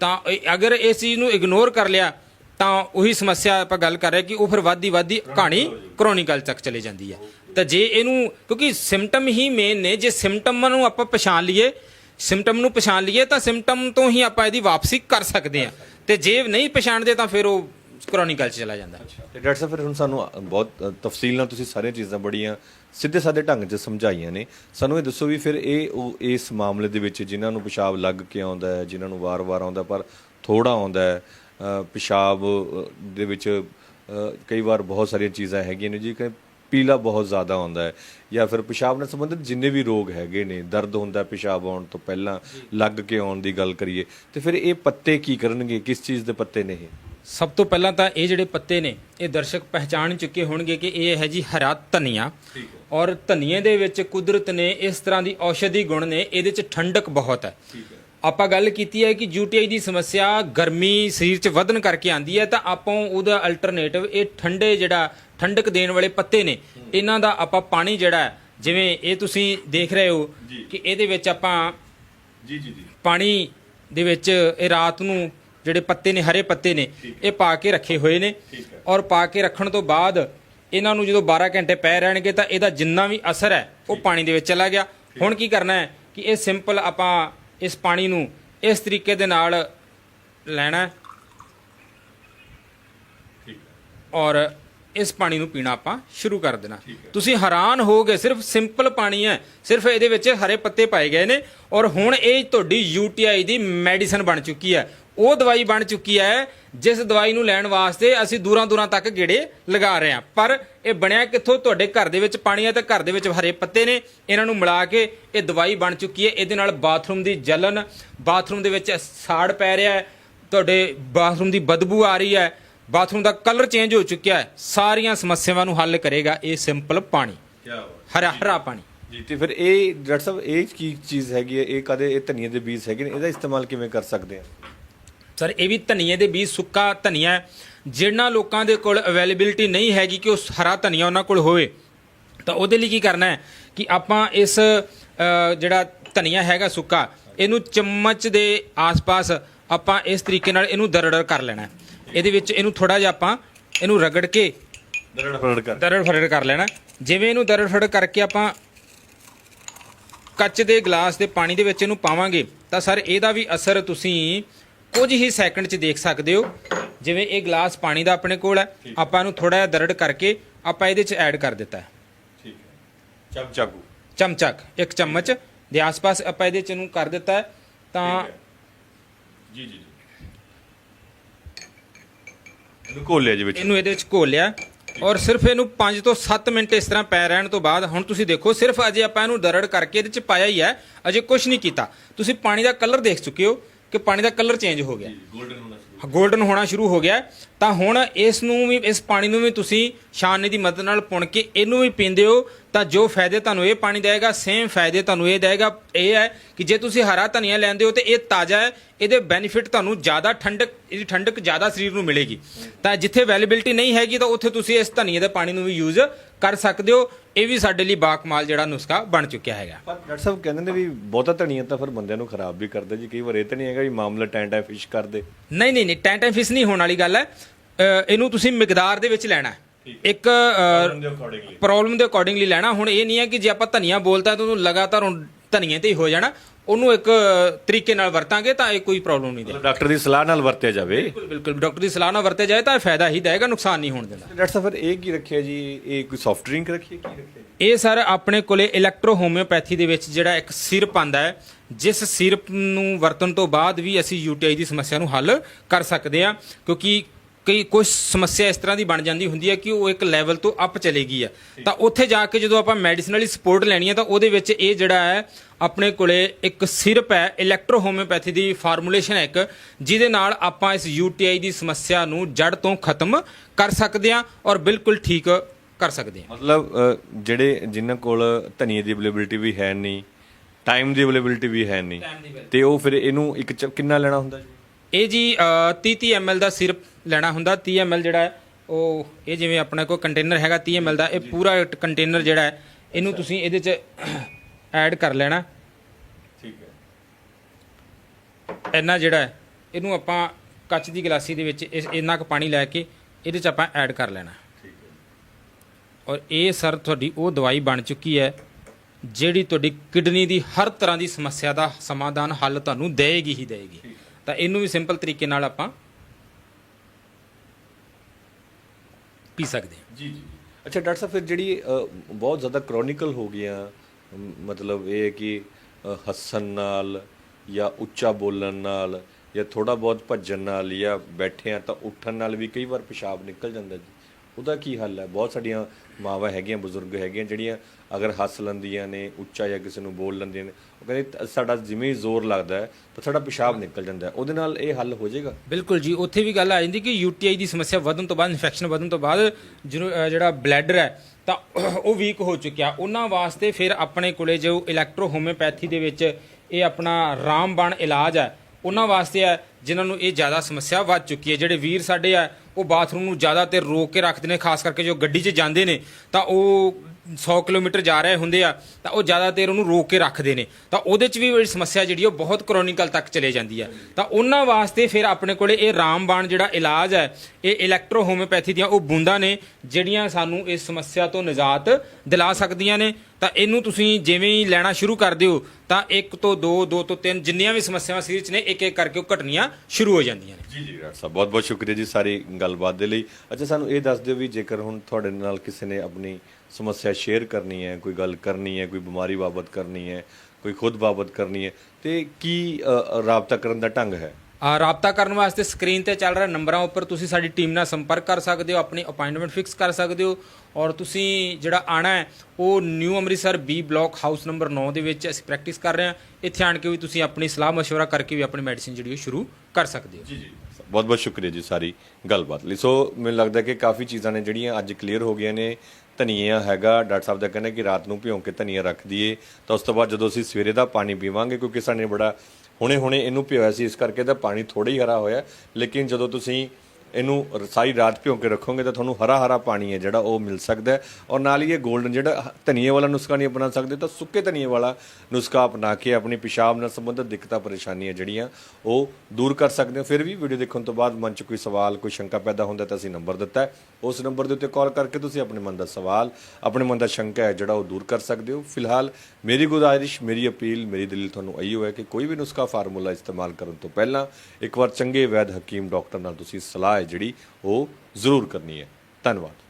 ਤਾਂ ਅਗਰ ਇਸ ਚੀਜ਼ ਨੂੰ ਇਗਨੋਰ ਕਰ ਲਿਆ ਤਾਂ ਉਹੀ ਸਮੱਸਿਆ ਆਪਾਂ ਗੱਲ ਕਰ ਰਹੇ ਕਿ ਉਹ ਫਿਰ ਵੱਧਦੀ ਵੱਧਦੀ ਕਹਾਣੀ ਕ੍ਰੋਨਿਕਲ ਤੱਕ ਚਲੇ ਜਾਂਦੀ ਹੈ। ਤਾਂ ਜੇ ਇਹਨੂੰ ਕਿਉਂਕਿ ਸਿੰਪਟਮ ਹੀ ਮੇਨ ਨੇ ਜੇ ਸਿੰਪਟਮ ਨੂੰ ਆਪਾਂ ਪਛਾਣ ਲਈਏ ਸਿੰਪਟਮ ਨੂੰ ਪਛਾਣ ਲਈਏ ਤਾਂ ਸਿੰਪਟਮ ਤੋਂ ਹੀ ਆਪਾਂ ਇਹਦੀ ਵਾਪਸੀ ਕਰ ਸਕਦੇ ਹਾਂ। ਤੇ ਜੇ ਨਹੀਂ ਪਛਾਣਦੇ ਤਾਂ ਫਿਰ ਉਹ ਕ੍ਰੋਨਿਕਲ ਚ ਚਲਾ ਜਾਂਦਾ। ਤੇ ਡਾਕਟਰ ਸਾਹਿਬ ਫਿਰ ਹੁਣ ਸਾਨੂੰ ਬਹੁਤ ਅ, ਤਫਸੀਲ ਨਾਲ ਤੁਸੀਂ ਸਾਰੀਆਂ ਚੀਜ਼ਾਂ ਬੜੀਆਂ ਸਿੱਧੇ ਸਾਦੇ ਢੰਗ 'ਚ ਸਮਝਾਈਆਂ ਨੇ। ਸਾਨੂੰ ਇਹ ਦੱਸੋ ਵੀ ਫਿਰ ਇਹ ਉਹ ਇਸ ਮਾਮਲੇ ਦੇ ਵਿੱਚ ਜਿਨ੍ਹਾਂ ਨੂੰ ਪਿਸ਼ਾਬ ਲੱਗ ਕੇ ਆਉਂਦਾ ਹੈ ਜਿਨ੍ਹਾਂ ਨੂੰ ਵਾਰ-ਵਾਰ ਆਉਂਦਾ ਪਰ ਥੋੜਾ ਆਉਂਦਾ ਹੈ ਪਿਸ਼ਾਬ ਦੇ ਵਿੱਚ ਕਈ ਵਾਰ ਬਹੁਤ ਸਾਰੀਆਂ ਚੀਜ਼ਾਂ ਹੈਗੀਆਂ ਨੇ ਜੀ ਕਿ ਪੀਲਾ ਬਹੁਤ ਜ਼ਿਆਦਾ ਆਉਂਦਾ ਹੈ ਜਾਂ ਫਿਰ ਪਿਸ਼ਾਬ ਨਾਲ ਸੰਬੰਧਿਤ ਜਿੰਨੇ ਵੀ ਰੋਗ ਹੈਗੇ ਨੇ ਦਰਦ ਹੁੰਦਾ ਪਿਸ਼ਾਬ ਆਉਣ ਤੋਂ ਪਹਿਲਾਂ ਲੱਗ ਕੇ ਆਉਣ ਦੀ ਗੱਲ ਕਰੀਏ ਤੇ ਫਿਰ ਇਹ ਪੱਤੇ ਕੀ ਕਰਨਗੇ ਕਿਸ ਚੀਜ਼ ਦੇ ਪੱਤੇ ਨੇ ਇਹ? ਸਭ ਤੋਂ ਪਹਿਲਾਂ ਤਾਂ ਇਹ ਜਿਹੜੇ ਪੱਤੇ ਨੇ ਇਹ ਦਰਸ਼ਕ ਪਹਿਚਾਣ ਚੁੱਕੇ ਹੋਣਗੇ ਕਿ ਇਹ ਹੈ ਜੀ ਹਰਾ ਧਨੀਆ। ਔਰ ਧਨੀਏ ਦੇ ਵਿੱਚ ਕੁਦਰਤ ਨੇ ਇਸ ਤਰ੍ਹਾਂ ਦੀ ਔਸ਼ਧੀ ਗੁਣ ਨੇ ਇਹਦੇ ਚ ਠੰਡਕ ਬਹੁਤ ਹੈ। ਆਪਾਂ ਗੱਲ ਕੀਤੀ ਹੈ ਕਿ UTI ਦੀ ਸਮੱਸਿਆ ਗਰਮੀ ਸਰੀਰ 'ਚ ਵਧਣ ਕਰਕੇ ਆਂਦੀ ਹੈ ਤਾਂ ਆਪਾਂ ਉਹਦਾ ਅਲਟਰਨੇਟਿਵ ਇਹ ਠੰਡੇ ਜਿਹੜਾ ਠੰਡਕ ਦੇਣ ਵਾਲੇ ਪੱਤੇ ਨੇ ਇਹਨਾਂ ਦਾ ਆਪਾਂ ਪਾਣੀ ਜਿਹੜਾ ਜਿਵੇਂ ਇਹ ਤੁਸੀਂ ਦੇਖ ਰਹੇ ਹੋ ਕਿ ਇਹਦੇ ਵਿੱਚ ਆਪਾਂ ਜੀ ਜੀ ਜੀ। ਪਾਣੀ ਦੇ ਵਿੱਚ ਇਹ ਰਾਤ ਨੂੰ ਜਿਹੜੇ ਪੱਤੇ ਨੇ ਹਰੇ ਪੱਤੇ ਨੇ ਇਹ ਪਾ ਕੇ ਰੱਖੇ ਹੋਏ ਨੇ ਔਰ ਪਾ ਕੇ ਰੱਖਣ ਤੋਂ ਬਾਅਦ ਇਹਨਾਂ ਨੂੰ ਜਦੋਂ 12 ਘੰਟੇ ਪਏ ਰਹਿਣਗੇ ਤਾਂ ਇਹਦਾ ਜਿੰਨਾ ਵੀ ਅਸਰ ਹੈ ਉਹ ਪਾਣੀ ਦੇ ਵਿੱਚ ਚਲਾ ਗਿਆ। ਹੁਣ ਕੀ ਕਰਨਾ ਹੈ ਕਿ ਇਹ ਸਿੰਪਲ ਆਪਾਂ ਇਸ ਪਾਣੀ ਨੂੰ ਇਸ ਤਰੀਕੇ ਦੇ ਨਾਲ ਲੈਣਾ ਹੈ ਔਰ ਇਸ ਪਾਣੀ ਨੂੰ ਪੀਣਾ ਆਪਾਂ ਸ਼ੁਰੂ ਕਰ ਦੇਣਾ। ਤੁਸੀਂ ਹੈਰਾਨ ਹੋਗੇ ਸਿਰਫ ਸਿੰਪਲ ਪਾਣੀ ਹੈ ਸਿਰਫ ਇਹਦੇ ਵਿੱਚ ਹਰੇ ਪੱਤੇ ਪਾਏ ਗਏ ਨੇ ਔਰ ਹੁਣ ਇਹ ਤੁਹਾਡੀ UTI ਦੀ ਮੈਡੀਸਨ ਬਣ ਚੁੱਕੀ ਹੈ। ਉਹ ਦਵਾਈ ਬਣ ਚੁੱਕੀ ਹੈ ਜਿਸ ਦਵਾਈ ਨੂੰ ਲੈਣ ਵਾਸਤੇ ਅਸੀਂ ਦੂਰਾਂ ਦੂਰਾਂ ਤੱਕ ਗੇੜੇ ਲਗਾ ਰਹੇ ਹਾਂ। ਪਰ ਇਹ ਬਣਿਆ ਕਿੱਥੋਂ? ਤੁਹਾਡੇ ਘਰ ਦੇ ਵਿੱਚ ਪਾਣੀ ਹੈ ਤੇ ਘਰ ਦੇ ਵਿੱਚ ਹਰੇ ਪੱਤੇ ਨੇ। ਇਹਨਾਂ ਨੂੰ ਮਿਲਾ ਕੇ ਇਹ ਦਵਾਈ ਬਣ ਚੁੱਕੀ ਹੈ। ਇਹਦੇ ਨਾਲ ਬਾਥਰੂਮ ਦੀ ਜਲਨ ਬਾਥਰੂਮ ਦੇ ਵਿੱਚ ਸਾੜ ਪੈ ਰਿਹਾ ਹੈ। ਤੁਹਾਡੇ ਬਾਥਰੂਮ ਦੀ ਬਦਬੂ ਆ ਰਹੀ ਹੈ। ਬਾਥਰੂਮ ਦਾ ਕਲਰ ਚੇਂਜ ਹੋ ਚੁੱਕਿਆ ਹੈ। ਸਾਰੀਆਂ ਸਮੱਸਿਆਵਾਂ ਨੂੰ ਹੱਲ ਕਰੇਗਾ ਇਹ ਸਿੰਪਲ ਪਾਣੀ। ਹਰਾ ਹਰਾ ਪਾਣੀ। ਜੀ ਤੇ ਫਿਰ ਇਹ ਡਾਕਟਰ ਸਾਹਿਬ ਇਹ ਕੀ ਚੀਜ਼ ਹੈਗੀ ਹੈ? ਇਹ ਕਦੇ ਇਹ ਧਨੀਏ ਦੇ ਬੀਜ ਹੈਗੇ ਨੇ? ਇਹਦਾ ਇਸਤੇਮਾਲ ਕਿਵੇਂ ਕਰ ਸਕਦੇ ਆ ਸਰ ਇਹ ਵੀ ਧਨੀਏ ਦੇ ਬੀਜ ਸੁੱਕਾ ਧਨੀਆ ਹੈ। ਜਿਹਨਾਂ ਲੋਕਾਂ ਦੇ ਕੋਲ ਅਵੇਲੇਬਿਲਿਟੀ ਨਹੀਂ ਹੈਗੀ ਕਿ ਉਹ ਹਰਾ ਧਨੀਆ ਉਹਨਾਂ ਕੋਲ ਹੋਵੇ ਤਾਂ ਉਹਦੇ ਲਈ ਕੀ ਕਰਨਾ ਹੈ ਕਿ ਆਪਾਂ ਇਸ ਜਿਹੜਾ ਧਨੀਆ ਹੈਗਾ ਸੁੱਕਾ ਇਹਨੂੰ ਚਮਚ ਦੇ ਆਸ-ਪਾਸ ਆਪਾਂ ਇਸ ਤਰੀਕੇ ਨਾਲ ਇਹਨੂੰ ਦਰੜਰ ਕਰ ਲੈਣਾ ਹੈ। ਇਹਦੇ ਵਿੱਚ ਇਹਨੂੰ ਥੋੜਾ ਜਿਹਾ ਆਪਾਂ ਇਹਨੂੰ ਰਗੜ ਕੇ ਦਰੜ ਫਰੜ ਕਰ। ਦਰੜ ਫਰੜ ਕਰ ਲੈਣਾ ਜਿਵੇਂ ਇਹਨੂੰ ਦਰੜ ਫਰੜ ਕਰਕੇ ਆਪਾਂ ਕੱਚ ਦੇ ਗਲਾਸ ਦੇ ਪਾਣੀ ਦੇ ਵਿੱਚ ਇਹਨੂੰ ਪਾਵਾਂਗੇ ਤਾਂ ਸਰ ਇਹਦਾ ਵੀ ਅਸਰ ਤੁਸੀਂ ਕੁਝ ਹੀ ਸੈਕਿੰਡ 'ਚ ਦੇਖ ਸਕਦੇ ਹੋ। ਜਿਵੇਂ ਇਹ ਗਲਾਸ ਪਾਣੀ ਦਾ ਆਪਣੇ ਕੋਲ ਹੈ। ਆਪਾਂ ਇਹਨੂੰ ਥੋੜਾ ਜਿਹਾ ਦਰੜ ਕਰਕੇ ਆਪਾਂ ਇਹਦੇ 'ਚ ਐਡ ਕਰ ਦਿੱਤਾ ਹੈ। ਠੀਕ ਹੈ। ਚਮਚਾ ਕੁ, ਇੱਕ ਚਮਚ। ਦੇ ਆਸ-ਪਾਸ ਆਪਾਂ ਇਹਦੇ 'ਚ ਇਹਨੂੰ ਕਰ ਦਿੱਤਾ ਹੈ। ਤਾਂ ਜੀ ਜੀ ਜੀ। ਇਹਨੂੰ ਘੋਲਿਆ ਜੀ ਵਿੱਚ। ਇਹਨੂੰ ਇਹਦੇ ਵਿੱਚ ਘੋਲਿਆ ਔਰ ਸਿਰਫ ਇਹਨੂੰ 5 ਤੋਂ 7 ਮਿੰਟ ਇਸ ਤਰ੍ਹਾਂ ਪੈ ਰਹਿਣ ਤੋਂ ਬਾਅਦ ਹੁਣ ਤੁਸੀਂ ਦੇਖੋ ਸਿਰਫ ਅਜੇ ਆਪਾਂ ਇਹਨੂੰ ਦਰੜ ਕਰਕੇ ਇਹਦੇ ਵਿੱਚ ਪਾਇਆ ਹੀ ਹੈ। ਅਜੇ ਕੁਝ ਨਹੀਂ ਕੀਤਾ। ਤੁਸੀਂ ਪਾਣੀ ਦਾ ਕਲਰ ਦੇਖ ਚੁੱਕੇ ਹੋ। ਕਿ ਪਾਣੀ ਦਾ ਕਲਰ ਚੇਂਜ ਹੋ ਗਿਆ। ਗੋਲਡਨ ਹੋਣਾ ਸ਼ੁਰੂ ਹੋ ਗਿਆ। ਤਾਂ ਹੁਣ ਇਸ ਨੂੰ ਵੀ ਇਸ ਪਾਣੀ ਨੂੰ ਵੀ ਤੁਸੀਂ ਛਾਨਣੀ ਦੀ ਮਦਦ ਨਾਲ ਪੁਣ ਕੇ ਇਹਨੂੰ ਵੀ ਪੀਂਦੇ ਹੋ। ਤਾਂ ਜੋ ਫਾਇਦੇ ਤੁਹਾਨੂੰ ਇਹ ਪਾਣੀ ਦੇਗਾ ਸੇਮ ਫਾਇਦੇ ਤੁਹਾਨੂੰ ਇਹ ਦੇਗਾ ਇਹ ਹੈ ਕਿ ਜੇ ਤੁਸੀਂ ਹਰਾ ਧਨੀਆ ਲੈਂਦੇ ਹੋ ਤੇ ਇਹ ਤਾਜ਼ਾ ਹੈ ਇਹਦੇ ਬੈਨੀਫਿਟ ਤੁਹਾਨੂੰ ਜ਼ਿਆਦਾ ਠੰਡਕ ਇਹਦੀ ਠੰਡਕ ਜ਼ਿਆਦਾ ਸਰੀਰ ਨੂੰ ਮਿਲੇਗੀ। ਤਾਂ ਜਿੱਥੇ ਅਵੇਲੇਬਿਲਟੀ ਨਹੀਂ ਹੈਗੀ ਤਾਂ ਉੱਥੇ ਤੁਸੀਂ ਇਸ ਧਨੀਏ ਦੇ ਪਾਣੀ ਨੂੰ ਵੀ ਯੂਜ਼ ਕਰ ਸਕਦੇ ਹੋ। ਇਹ ਵੀ ਸਾਡੇ ਲਈ ਬਾਕਮਾਲ ਜਿਹੜਾ ਨੁਸਖਾ ਬਣ ਚੁੱਕਿਆ ਹੈਗਾ। ਪਰ ਡਾਕਟਰ ਸਾਹਿਬ ਕਹਿੰਦੇ ਨੇ ਵੀ ਬਹੁਤਾ ਧਨੀਆ ਤਾਂ ਫਿਰ ਬੰਦਿਆਂ ਨੂੰ ਖਰਾਬ ਵੀ ਕਰਦਾ ਜੀ। ਕਈ ਵਾਰ ਇਹ ਤਾਂ ਨਹੀਂ ਹੈਗਾ ਵੀ ਮਾਮਲਾ ਟੈਂ ਟੈਂ ਫਿਸ਼ ਕਰਦੇ। ਨਹੀਂ ਨਹੀਂ ਨਹੀਂ ਟੈਂ ਟੈਂ ਫਿਸ ਨਹੀਂ ਹੋਣ ਵਾਲੀ ਗੱਲ ਹੈ ਇਹਨੂੰ ਤੁਸੀਂ ਮਿਕਦਾਰ ਦੇ ਵਿੱਚ ਲੈਣਾ ਹੈ ਇੱਕ ਪ੍ਰੋਬਲਮ ਦੇ ਅਕੋਰਡਿੰਗਲੀ ਲੈਣਾ। ਹੁਣ ਇਹ ਨਹੀਂ ਹੈ ਕਿ ਜੇ ਆਪਾਂ ਧਨੀਆ ਬੋਲਤਾ ਤਾਂ ਉਹਨੂੰ ਲਗਾਤਾਰ ਧਨੀਏ ਤੇ ਹੀ ਹੋ ਜਾਣਾ। ਉਹਨੂੰ ਇੱਕ ਤਰੀਕੇ ਨਾਲ ਵਰਤਾਂਗੇ ਤਾਂ ਇਹ ਕੋਈ ਪ੍ਰੋਬਲਮ ਨਹੀਂ ਦੇ ਡਾਕਟਰ ਦੀ ਸਲਾਹ ਨਾਲ ਵਰਤਿਆ ਜਾਵੇ। ਬਿਲਕੁਲ ਬਿਲਕੁਲ। ਡਾਕਟਰ ਦੀ ਸਲਾਹ ਨਾਲ ਵਰਤੇ ਜਾਏ ਤਾਂ ਇਹ ਫਾਇਦਾ ਹੀ ਦੇਗਾ ਨੁਕਸਾਨ ਨਹੀਂ ਹੋਣ ਦਿੰਦਾ ਡਾਕਟਰ ਸਾਹਿਬ ਫਿਰ ਇਹ ਕੀ ਰੱਖਿਆ ਜੀ? ਇਹ ਕੋਈ ਸੌਫਟ ਡਰਿੰਕ ਰੱਖੀ ਹੈ? ਕੀ ਰੱਖਿਆ ਇਹ ਸਰ ਆਪਣੇ ਕੋਲੇ ਇਲੈਕਟ੍ਰੋ ਹੋਮਿਓਪੈਥੀ ਦੇ ਵਿੱਚ ਜਿਹੜਾ ਇੱਕ ਸਿਰਪ ਆਂਦਾ ਹੈ ਜਿਸ ਸਿਰਪ ਨੂੰ ਵਰਤਣ ਤੋਂ ਬਾਅਦ ਵੀ ਅਸੀਂ ਯੂਟੀਆਈ ਦੀ ਸਮੱਸਿਆ ਨੂੰ ਹੱਲ ਕਰ ਸਕਦੇ ਹਾਂ ਕਿਉਂਕਿ ਕਈ ਕੁਝ ਸਮੱਸਿਆ ਇਸ ਤਰ੍ਹਾਂ ਦੀ ਬਣ ਜਾਂਦੀ ਹੁੰਦੀ ਹੈ ਕਿ ਉਹ ਇੱਕ ਲੈਵਲ ਤੋਂ ਅੱਪ ਚਲੇਗੀ ਆ। ਤਾਂ ਉੱਥੇ ਜਾ ਕੇ ਜਦੋਂ ਆਪਾਂ ਮੈਡੀਸਨਲੀ ਸਪੋਰਟ ਲੈਣੀ ਹੈ ਤਾਂ ਉਹਦੇ ਵਿੱਚ ਇਹ ਜਿਹੜਾ ਹੈ ਆਪਣੇ ਕੋਲੇ ਇੱਕ ਸਿਰਪ ਹੈ ਇਲੈਕਟ੍ਰੋ ਹੋਮਿਓਪੈਥੀ ਦੀ ਫਾਰਮੂਲੇਸ਼ਨ ਹੈ ਇੱਕ ਜਿਹਦੇ ਨਾਲ ਆਪਾਂ ਇਸ ਯੂਟੀਆਈ ਦੀ ਸਮੱਸਿਆ ਨੂੰ ਜੜ ਤੋਂ ਖਤਮ ਕਰ ਸਕਦੇ ਹਾਂ ਔਰ ਬਿਲਕੁਲ ਠੀਕ ਕਰ ਸਕਦੇ ਹਾਂ। ਮਤਲਬ ਜਿਹੜੇ ਜਿਨ੍ਹਾਂ ਕੋਲ ਧਨੀਏ ਦੀ ਅਵੇਲੇਬਿਲਿਟੀ ਵੀ ਹੈ ਨਹੀਂ ਟਾਈਮ ਦੀ ਅਵੇਲੇਬਿਲਿਟੀ ਵੀ ਹੈ ਨਹੀਂ ਤੇ ਉਹ ਫਿਰ ਇਹਨੂੰ ਇੱਕ ਕਿੰਨਾ ਲੈਣਾ ਹੁੰਦਾ ਜੀ? ਇਹ ਜੀ 30 30 ml ਦਾ ਸਿਰਪ ਲੈਣਾ ਹੁੰਦਾ। 30 ml ਜਿਹੜਾ ਉਹ ਇਹ ਜਿਵੇਂ ਆਪਣਾ ਕੋਈ ਕੰਟੇਨਰ ਹੈਗਾ 30 ml ਦਾ ਇਹ ਪੂਰਾ ਕੰਟੇਨਰ ਜਿਹੜਾ ਇਹਨੂੰ ਤੁਸੀਂ ਇਹਦੇ ਚ ਐਡ ਕਰ ਲੈਣਾ। ਠੀਕ ਹੈ। ਇੰਨਾ ਜਿਹੜਾ ਇਹਨੂੰ ਆਪਾਂ ਕੱਚ ਦੀ ਗਲਾਸੀ ਦੇ ਵਿੱਚ ਇਸ ਇੰਨਾ ਕੁ ਪਾਣੀ ਲੈ ਕੇ ਇਹਦੇ ਚ ਆਪਾਂ ਐਡ ਕਰ ਲੈਣਾ। ਔਰ ਇਹ ਸਰ ਤੁਹਾਡੀ ਉਹ ਦਵਾਈ ਬਣ ਚੁੱਕੀ ਹੈ ਜਿਹੜੀ ਤੁਹਾਡੀ ਕਿਡਨੀ ਦੀ ਹਰ ਤਰ੍ਹਾਂ ਦੀ ਸਮੱਸਿਆ ਦਾ ਸਮਾਧਾਨ ਹੱਲ ਤੁਹਾਨੂੰ ਦੇਏਗੀ ਹੀ ਦੇਏਗੀ। ਤਾਂ ਇਹਨੂੰ ਵੀ ਸਿੰਪਲ ਤਰੀਕੇ ਨਾਲ ਆਪਾਂ ਪੀ ਸਕਦੇ ਹਾਂ। ਜੀ ਜੀ। ਅੱਛਾ, ਡਾਕਟਰ ਸਾਹਿਬ, ਫਿਰ ਜਿਹੜੀ ਬਹੁਤ ਜ਼ਿਆਦਾ ਕ੍ਰੋਨਿਕਲ ਹੋ ਗਈਆਂ ਮਤਲਬ ਇਹ ਹੈ ਕਿ ਹੱਸਣ ਨਾਲ ਜਾਂ ਉੱਚਾ ਬੋਲਣ ਨਾਲ ਜਾਂ ਥੋੜਾ ਬਹੁਤ ਭੱਜਣ ਨਾਲ ਜਾਂ ਬੈਠੇ ਆ ਤਾਂ ਉੱਠਣ ਨਾਲ ਵੀ ਕਈ ਵਾਰ ਪਿਸ਼ਾਬ ਨਿਕਲ ਜਾਂਦਾ ਜੀ। ਉਹਦਾ ਕੀ ਹੱਲ ਹੈ? ਬਹੁਤ ਸਾਡੀਆਂ ਮਾਵਾਂ ਹੈਗੀਆਂ ਬਜ਼ੁਰਗ ਹੈਗੀਆਂ ਜਿਹੜੀਆਂ ਅਗਰ ਹੱਸ ਲੈਂਦੀਆਂ ਨੇ ਉੱਚਾ ਜਾਂ ਕਿਸੇ ਨੂੰ ਬੋਲ ਲੈਂਦੀਆਂ ਨੇ ਉਹ ਕਹਿੰਦੇ ਸਾਡਾ ਜਿਵੇਂ ਹੀ ਜ਼ੋਰ ਲੱਗਦਾ ਹੈ ਤਾਂ ਸਾਡਾ ਪਿਸ਼ਾਬ ਨਿਕਲ ਜਾਂਦਾ ਉਹਦੇ ਨਾਲ ਇਹ ਹੱਲ ਹੋ ਜਾਏਗਾ? ਬਿਲਕੁਲ ਜੀ ਉੱਥੇ ਵੀ ਗੱਲ ਆ ਜਾਂਦੀ ਕਿ ਯੂਟੀਆਈ ਦੀ ਸਮੱਸਿਆ ਵਧਣ ਤੋਂ ਬਾਅਦ ਇਨਫੈਕਸ਼ਨ ਵਧਣ ਤੋਂ ਬਾਅਦ ਜਿਹਨੂੰ, ਜਿਹੜਾ ਬਲੈਡਰ ਹੈ ਤਾਂ ਉਹ ਵੀਕ ਹੋ ਚੁੱਕਿਆ। ਉਹਨਾਂ ਵਾਸਤੇ ਫਿਰ ਆਪਣੇ ਕੋਲੇ ਜੋ ਇਲੈਕਟ੍ਰੋ ਹੋਮਿਓਪੈਥੀ ਦੇ ਵਿੱਚ ਇਹ ਆਪਣਾ ਰਾਮਬਾਣ ਇਲਾਜ ਹੈ ਉਹਨਾਂ ਵਾਸਤੇ ਹੈ ਜਿਨ੍ਹਾਂ ਨੂੰ ਇਹ ਜ਼ਿਆਦਾ ਸਮੱਸਿਆ ਵੱਧ ਚੁੱਕੀ ਹੈ। ਜਿਹੜੇ ਵੀਰ ਸਾਡੇ ਆ ਉਹ ਬਾਥਰੂਮ ਨੂੰ ਜ਼ਿਆਦਾ ਤੇ ਰੋਕ ਕੇ ਰੱਖਦੇ ਨੇ, ਖਾਸ ਕਰਕੇ ਜੋ ਗੱਡੀ 'ਚ ਜਾਂਦੇ ਨੇ, ਤਾਂ ਉਹ 100 ਕਿਲੋਮੀਟਰ ਜਾ ਰਹੇ ਹੁੰਦੇ ਆ, ਤਾਂ ਉਹ ਜ਼ਿਆਦਾ ਦੇਰ ਉਹਨੂੰ ਰੋਕ ਕੇ ਰੱਖਦੇ ਨੇ। ਤਾਂ ਉਹਦੇ 'ਚ ਵੀ ਸਮੱਸਿਆ ਜਿਹੜੀ ਉਹ ਬਹੁਤ ਕ੍ਰੋਨਿਕਲ ਤੱਕ ਚਲੇ ਜਾਂਦੀ ਆ। ਤਾਂ ਉਹਨਾਂ ਵਾਸਤੇ ਫਿਰ ਆਪਣੇ ਕੋਲੇ ਇਹ ਰਾਮਬਾਣ ਜਿਹੜਾ ਇਲਾਜ ਹੈ, ਇਹ ਇਲੈਕਟ੍ਰੋ ਹੋਮਿਓਪੈਥੀ ਦੀਆਂ ਉਹ ਬੂੰਦਾਂ ਨੇ, ਜਿਹੜੀਆਂ ਸਾਨੂੰ ਇਸ ਸਮੱਸਿਆ ਤੋਂ ਨਿਜਾਤ ਦਿਲਾ ਸਕਦੀਆਂ ਨੇ। ਤਾਂ ਇਹਨੂੰ ਤੁਸੀਂ ਜਿਵੇਂ ਹੀ ਲੈਣਾ ਸ਼ੁਰੂ ਕਰ ਦਿਓ, ਤਾਂ ਇੱਕ ਤੋਂ 2 2 ਤੋਂ ਤਿੰਨ ਜਿੰਨੀਆਂ ਵੀ ਸਮੱਸਿਆਵਾਂ ਸਰੀਰ 'ਚ ਨੇ ਇੱਕ ਇੱਕ ਕਰਕੇ ਉਹ ਘਟਣੀਆਂ ਸ਼ੁਰੂ ਹੋ ਜਾਂਦੀਆਂ ਨੇ। ਜੀ ਜੀ, ਡਾਕਟਰ ਸਾਹਿਬ ਬਹੁਤ ਬਹੁਤ ਸ਼ੁਕਰੀਆ ਜੀ ਸਾਰੀ ਗੱਲਬਾਤ ਦੇ ਲਈ। ਅੱਛਾ, ਸਾਨੂੰ ਇਹ ਦੱਸ ਦਿਓ ਵੀ ਜੇਕਰ ਹੁਣ ਤੁਹਾਡੇ ਨਾਲ ਕਿਸੇ ਨੇ ਆਪਣੀ ਸਮੱਸਿਆ ਸ਼ੇਅਰ ਕਰਨੀ ਹੈ ਕੋਈ ਗੱਲ ਕਰਨੀ ਹੈ ਕੋਈ ਬਿਮਾਰੀ ਬਾਬਤ ਕਰਨੀ ਹੈ ਕੋਈ ਖੁਦ ਬਾਬਤ ਕਰਨੀ ਹੈ ਤੇ ਕੀ ਅ, ਰਾਬਤਾ ਕਰਨ ਦਾ ਢੰਗ ਹੈ ਆ ਰਾਬਤਾ ਕਰਨ ਵਾਸਤੇ ਸਕਰੀਨ ਤੇ ਚੱਲ ਰਿਹਾ ਨੰਬਰਾਂ ਉੱਪਰ ਤੁਸੀਂ ਸਾਡੀ ਟੀਮ ਨਾਲ ਸੰਪਰਕ ਕਰ ਸਕਦੇ ਹੋ ਆਪਣੀ ਅਪਾਇੰਟਮੈਂਟ ਫਿਕਸ ਕਰ ਸਕਦੇ ਹੋ ਔਰ ਤੁਸੀਂ ਜਿਹੜਾ ਆਣਾ ਹੈ ਉਹ new Amritsar B block house number 9 ਦੇ ਵਿੱਚ ਅਸੀਂ ਪ੍ਰੈਕਟਿਸ ਕਰ ਰਹੇ ਹਾਂ ਇੱਥੇ ਆਣ ਕੇ ਵੀ ਤੁਸੀਂ ਆਪਣੀ ਸਲਾਹ مشورہ ਕਰਕੇ ਵੀ ਆਪਣੀ ਮੈਡੀਸਿਨ ਜਿਹੜੀ ਉਹ ਸ਼ੁਰੂ ਕਰ ਸਕਦੇ ਹੋ ਜੀ ਜੀ ਬਹੁਤ ਬਹੁਤ ਸ਼ੁਕਰੀਆ ਜੀ ਸਾਰੀ ਗੱਲਬਾਤ ਲਈ ਸੋ ਮੈਨੂੰ ਲੱਗਦਾ ਕਿ ਕਾਫੀ ਚੀਜ਼ਾਂ ਨੇ ਜਿਹੜੀਆਂ ਅੱਜ ਕਲੀਅਰ ਹੋ ਗਈਆਂ ਨੇ ਧਨੀਆ ਹੈਗਾ, ਡਾਕਟਰ ਸਾਹਿਬ ਦਾ ਕਹਿੰਦਾ ਕਿ ਰਾਤ ਨੂੰ ਭਿਉਂ ਕੇ ਧਨੀਆ ਰੱਖ ਦਈਏ। ਤਾਂ ਉਸ ਤੋਂ ਬਾਅਦ ਜਦੋਂ ਅਸੀਂ ਸਵੇਰੇ ਦਾ ਪਾਣੀ ਪੀਵਾਂਗੇ, ਕਿਉਂਕਿ ਸਾਡੇ ਬੜਾ ਹੁਣੇ ਹੁਣੇ ਇਹਨੂੰ ਭਿਓਇਆ ਸੀ, ਇਸ ਕਰਕੇ ਤਾਂ ਪਾਣੀ ਥੋੜਾ ਹੀ ਹਰਾ ਹੋਇਆ। ਲੇਕਿਨ ਜਦੋਂ ਤੁਸੀਂ ਇਹਨੂੰ ਰ- ਸਾਰੀ ਰਾਤ ਭਿਓ ਕੇ ਰੱਖੋਗੇ ਤਾਂ ਤੁਹਾਨੂੰ ਹਰਾ ਹਰਾ ਪਾਣੀ ਹੈ ਜਿਹੜਾ ਉਹ ਮਿਲ ਸਕਦਾ ਹੈ। ਔਰ ਨਾਲ ਹੀ ਇਹ 골ਡਨ ਜਿਹੜਾ ਹ- ਧਨੀਏ ਵਾਲਾ ਨੁਸਖਾ ਨਹੀਂ ਅਪਣਾ ਸਕਦੇ, ਤਾਂ ਸੁੱਕੇ ਧਨੀਏ ਵਾਲਾ ਨੁਸਖਾ ਅਪਣਾ ਕੇ ਆਪਣੀ ਪਿਸ਼ਾਬ ਨਾਲ ਸੰਬੰਧਿਤ ਦਿੱਕਤਾਂ, ਪਰੇਸ਼ਾਨੀਆਂ ਜਿਹੜੀਆਂ ਉਹ ਦੂਰ ਕਰ ਸਕਦੇ ਹੋ। ਫਿਰ ਵੀ ਵੀਡੀਓ ਦੇਖਣ ਤੋਂ ਬਾਅਦ ਮਨ 'ਚ ਕੋਈ ਸਵਾਲ, ਕੋਈ ਸ਼ੰਕਾ ਪੈਦਾ ਹੁੰਦਾ ਤਾਂ ਅਸੀਂ ਨੰਬਰ ਦਿੱਤਾ ਹੈ। ਉਸ ਨੰਬਰ ਦੇ ਉੱਤੇ ਕਾਲ ਕਰਕੇ ਤੁਸੀਂ ਆਪਣੇ ਮਨ ਦਾ ਸਵਾਲ, ਆਪਣੇ ਮਨ ਦਾ ਸ਼ੰਕਾ ਹੈ ਜਿਹੜਾ ਉਹ ਦੂਰ ਕਰ ਸਕਦੇ ਹੋ। ਫਿਲਹਾਲ ਮੇਰੀ ਗੁਜ਼ਾਰਿਸ਼, ਮੇਰੀ ਅਪੀਲ, ਮੇਰੀ ਦਲੀਲ ਤੁਹਾਨੂੰ ਇਹੀ ਹੈ ਕਿ ਕੋਈ ਵੀ ਨੁਸਖਾ ਫਾਰਮੂਲਾ ਇਸਤੇਮਾਲ ਕਰਨ ਤੋਂ ਪਹਿਲਾਂ ਇੱਕ ਵਾਰ ਚੰਗੇ ਵੈਦ ਹਕੀਮ ਡਾਕਟਰ ਨਾਲ ਤੁਸੀਂ ਸਲਾਹ ਜਿਹੜੀ ਉਹ ਜ਼ਰੂਰ ਕਰਨੀ ਹੈ। ਧੰਨਵਾਦ।